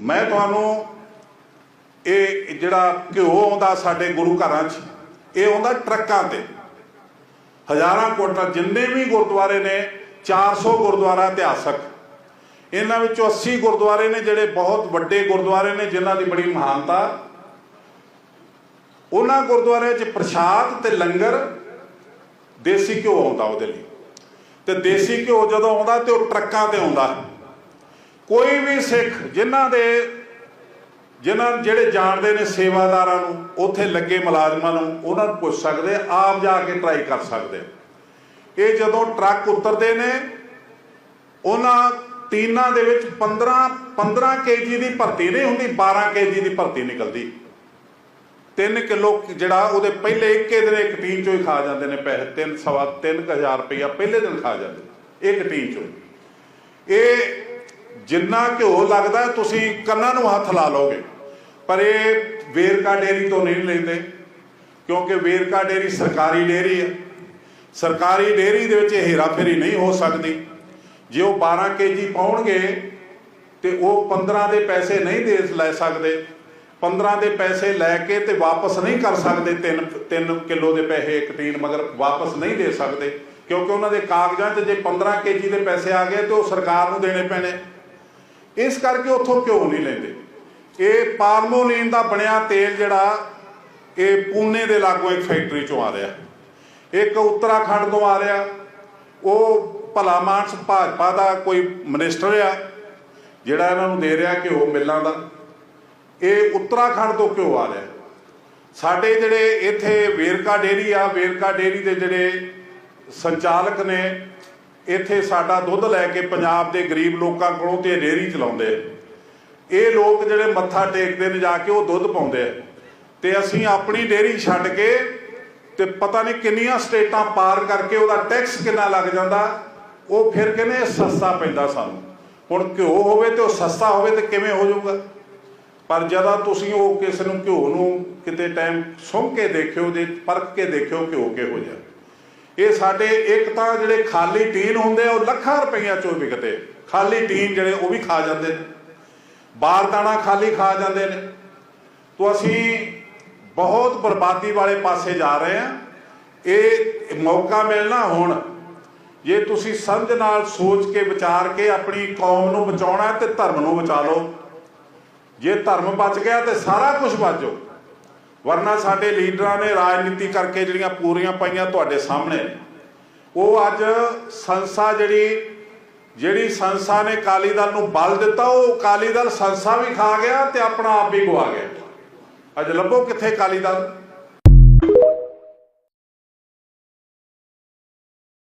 ਮੈਂ ਤੁਹਾਨੂੰ ਇਹ ਜਿਹੜਾ ਘਿਓ ਆਉਂਦਾ ਸਾਡੇ ਗੁਰੂ ਘਰਾਂ 'ਚ, ਇਹ ਆਉਂਦਾ ਟਰੱਕਾਂ ਤੇ। ਹਜ਼ਾਰਾਂ ਕੁਇੰਟਲ ਜਿੰਨੇ ਵੀ ਗੁਰਦੁਆਰੇ ਨੇ 400 ਗੁਰਦੁਆਰਾ ਇਤਿਹਾਸਕ। ਇਹਨਾਂ ਵਿੱਚੋਂ 80 ਗੁਰਦੁਆਰੇ ਨੇ ਜਿਹੜੇ ਬਹੁਤ ਵੱਡੇ ਗੁਰਦੁਆਰੇ ਨੇ, ਜਿਨ੍ਹਾਂ ਦੀ ਬੜੀ ਮਹਾਨਤਾ। ਉਹਨਾਂ ਗੁਰਦੁਆਰਿਆਂ 'ਚ ਪ੍ਰਸ਼ਾਦ ਤੇ ਲੰਗਰ, ਦੇਸੀ ਘਿਓ ਆਉਂਦਾ ਉਹਦੇ ਲਈ। ਤੇ ਦੇਸੀ ਘਿਓ ਜਦੋਂ ਆਉਂਦਾ ਤੇ ਉਹ ਟਰੱਕਾਂ ਤੇ ਆਉਂਦਾ। ਕੋਈ ਵੀ ਸਿੱਖ ਜਿਨ੍ਹਾਂ ਦੇ, ਜਿਨ੍ਹਾਂ ਜਿਹੜੇ ਜਾਣਦੇ ਨੇ ਸੇਵਾਦਾਰਾਂ ਨੂੰ, ਉੱਥੇ ਲੱਗੇ ਮੁਲਾਜ਼ਮਾਂ ਨੂੰ, ਉਹਨਾਂ ਨੂੰ ਪੁੱਛ ਸਕਦੇ, ਆਪ ਜਾ ਕੇ ਟਰਾਈ ਕਰ ਸਕਦੇ ਇਹ ਜਦੋਂ ਟਰੱਕ ਉਤਰਦੇ ਨੇ, ਉਹਨਾਂ ਟੀਨਾਂ ਦੇ ਵਿੱਚ 15 15 ਕੇਜੀ ਦੀ ਭਰਤੀ ਨਹੀਂ ਹੁੰਦੀ 12 ਕੇਜੀ ਦੀ ਭਰਤੀ ਨਿਕਲਦੀ। 3 ਕਿਲੋ ਜਿਹੜਾ ਉਹਦੇ ਪਹਿਲੇ ਇੱਕੇ ਦਿਨ ਇੱਕ ਟੀਨ ਚੋਂ ਹੀ ਖਾ ਜਾਂਦੇ ਨੇ ਪੈਸੇ 3 ਸਵਾ 3000 ਰੁਪਇਆ ਪਹਿਲੇ ਦਿਨ ਖਾ ਜਾਂਦੇ ਇੱਕ ਟੀਨ ਚੋਂ। ਇਹ ਜਿੰਨਾ ਘਿਓ ਲੱਗਦਾ, ਤੁਸੀਂ ਕੰਨਾਂ ਨੂੰ ਹੱਥ ਲਾ ਲੋਗੇ ਪਰ ਇਹ ਵੇਰਕਾ ਡੇਰੀ ਤੋਂ ਨਹੀਂ ਲੈਂਦੇ, ਕਿਉਂਕਿ ਵੇਰਕਾ ਡੇਰੀ ਸਰਕਾਰੀ ਡੇਰੀ ਹੈ। ਸਰਕਾਰੀ ਡੇਰੀ ਦੇ ਵਿੱਚ ਹੇਰਾਫੇਰੀ ਨਹੀਂ ਹੋ ਸਕਦੀ। ਜੇ ਉਹ 12 ਕੇਜੀ ਪਾਉਣਗੇ, ਤੇ ਉਹ 15 ਦੇ ਪੈਸੇ ਨਹੀਂ ਦੇ ਲੈ ਸਕਦੇ। 15 ਦੇ ਪੈਸੇ ਲੈ ਕੇ ਤੇ ਵਾਪਸ ਨਹੀਂ ਕਰ ਸਕਦੇ 3 3 ਕਿਲੋ ਦੇ ਪੈਸੇ ਇੱਕ ਟੀਨ, ਮਗਰ ਵਾਪਸ ਨਹੀਂ ਦੇ ਸਕਦੇ। ਕਿਉਂਕਿ ਉਹਨਾਂ ਦੇ ਕਾਗਜ਼ਾਂ 'ਚ ਜੇ 15 ਕੇਜੀ ਦੇ ਪੈਸੇ ਆ ਗਏ, ਤੇ ਉਹ ਸਰਕਾਰ ਨੂੰ ਦੇਣੇ ਪੈਣੇ। ਇਸ ਕਰਕੇ ਉੱਥੋਂ ਘਿਓ ਨਹੀਂ ਲੈਂਦੇ। ਇਹ ਪਾਰਮੋਲੀਨ ਦਾ ਬਣਿਆ ਤੇਲ ਜਿਹੜਾ, ਇਹ ਪੂਨੇ ਦੇ ਲਾਗੋਂ ਇੱਕ ਫੈਕਟਰੀ ਚੋਂ ਆ ਰਿਹਾ। ਇੱਕ ਉੱਤਰਾਖੰਡ ਤੋਂ ਆ ਰਿਹਾ। ਉਹ ਭਲਾ ਮਾਨਸ ਭਾਜਪਾ ਦਾ ਕੋਈ ਮਿਨਿਸਟਰ ਆ, ਜਿਹੜਾ ਇਹਨਾਂ ਨੂੰ ਦੇ ਰਿਹਾ ਘਿਓ ਮਿੱਲਾਂ ਦਾ। ਇਹ ਉੱਤਰਾਖੰਡ ਤੋਂ ਘਿਓ ਆ ਰਿਹਾ। ਸਾਡੇ ਜਿਹੜੇ ਇੱਥੇ ਵੇਰਕਾ ਡੇਰੀ ਆ, ਵੇਰਕਾ ਡੇਰੀ ਦੇ ਜਿਹੜੇ ਸੰਚਾਲਕ ਨੇ ਇੱਥੇ ਸਾਡਾ ਦੁੱਧ ਲੈ ਕੇ ਪੰਜਾਬ ਦੇ ਗਰੀਬ ਲੋਕਾਂ ਕੋਲੋਂ ਤੇ ਡੇਰੀ ਚਲਾਉਂਦੇ ਆ। ਇਹ ਲੋਕ ਜਿਹੜੇ ਮੱਥਾ ਟੇਕਦੇ ਨੇ ਜਾ ਕੇ ਉਹ ਦੁੱਧ ਪਾਉਂਦੇ ਆ। ਤੇ ਅਸੀਂ ਆਪਣੀ ਡੇਰੀ ਛੱਡ ਕੇ ਤੇ ਪਤਾ ਨਹੀਂ ਕਿੰਨੀਆਂ ਸਟੇਟਾਂ ਪਾਰ ਕਰਕੇ ਉਹਦਾ ਟੈਕਸ ਕਿੰਨਾ ਲੱਗ ਜਾਂਦਾ, ਉਹ ਫਿਰ ਕਹਿੰਦੇ ਸਸਤਾ ਪੈਂਦਾ ਸਾਨੂੰ। ਹੁਣ ਘਿਓ ਹੋਵੇ ਤੇ ਉਹ ਸਸਤਾ ਹੋਵੇ ਤੇ ਕਿਵੇਂ ਹੋ ਜਾਊਗਾ? ਪਰ ਜਦੋਂ ਤੁਸੀਂ ਉਹ ਕਿਸੇ ਨੂੰ ਘਿਓ ਨੂੰ ਕਿਤੇ ਟਾਈਮ ਸੁੰਘ ਕੇ ਦੇਖਿਓ ਦੇ ਪਰਖ ਕੇ ਦੇਖਿਓ ਘਿਓ ਕਿਹੋ ਜਿਹਾ। ਇਹ ਸਾਡੇ ਇੱਕ ਤਾਂ ਜਿਹੜੇ ਖਾਲੀ ਟੀਨ ਹੁੰਦੇ ਆ, ਉਹ ਲੱਖਾਂ ਰੁਪਈਆ ਚੋਂ ਵਿਕਦੇ ਖਾਲੀ ਟੀਨ ਜਿਹੜੇ, ਉਹ ਵੀ ਖਾ ਜਾਂਦੇ ਨੇ। ਬਾਰਦਾਨਾ ਖਾਲੀ ਖਾ ਜਾਂਦੇ ਨੇ। ਤੋਂ ਅਸੀਂ ਬਹੁਤ ਬਰਬਾਦੀ ਵਾਲੇ ਪਾਸੇ ਜਾ ਰਹੇ ਹਾਂ ਇਹ ਮੌਕਾ ਮਿਲਣਾ ਹੁਣ। ਜੇ ਤੁਸੀਂ ਸਮਝ ਨਾਲ ਸੋਚ ਕੇ, ਵਿਚਾਰ ਕੇ ਆਪਣੀ ਕੌਮ ਨੂੰ ਬਚਾਉਣਾ ਹੈ ਤੇ ਧਰਮ ਨੂੰ ਬਚਾ ਲਓ। ਜੇ ਧਰਮ ਬਚ ਗਿਆ ਤੇ ਸਾਰਾ ਕੁਝ ਬਚ ਜਾਓ। ਵਰਨਾ ਸਾਡੇ ਲੀਡਰਾਂ ਨੇ ਰਾਜਨੀਤੀ ਕਰਕੇ ਜਿਹੜੀਆਂ ਪੂਰੀਆਂ ਪਾਈਆਂ ਤੁਹਾਡੇ ਸਾਹਮਣੇ। ਉਹ ਅੱਜ ਸੰਸਾ ਜਿਹੜੀ ਜਿਹੜੀ ਸੰਸਾ ਨੇ ਕਾਲੀ ਦਲ ਨੂੰ ਬਲ ਦਿੱਤਾ, ਉਹ ਕਾਲੀ ਦਲ ਸੰਸਾ ਵੀ ਖਾ ਗਿਆ ਤੇ ਆਪਣਾ ਆਪ ਵੀ ਗਵਾ ਗਿਆ। ਅੱਜ ਲੱਭੋ ਕਿੱਥੇ ਕਾਲੀ ਦਲ?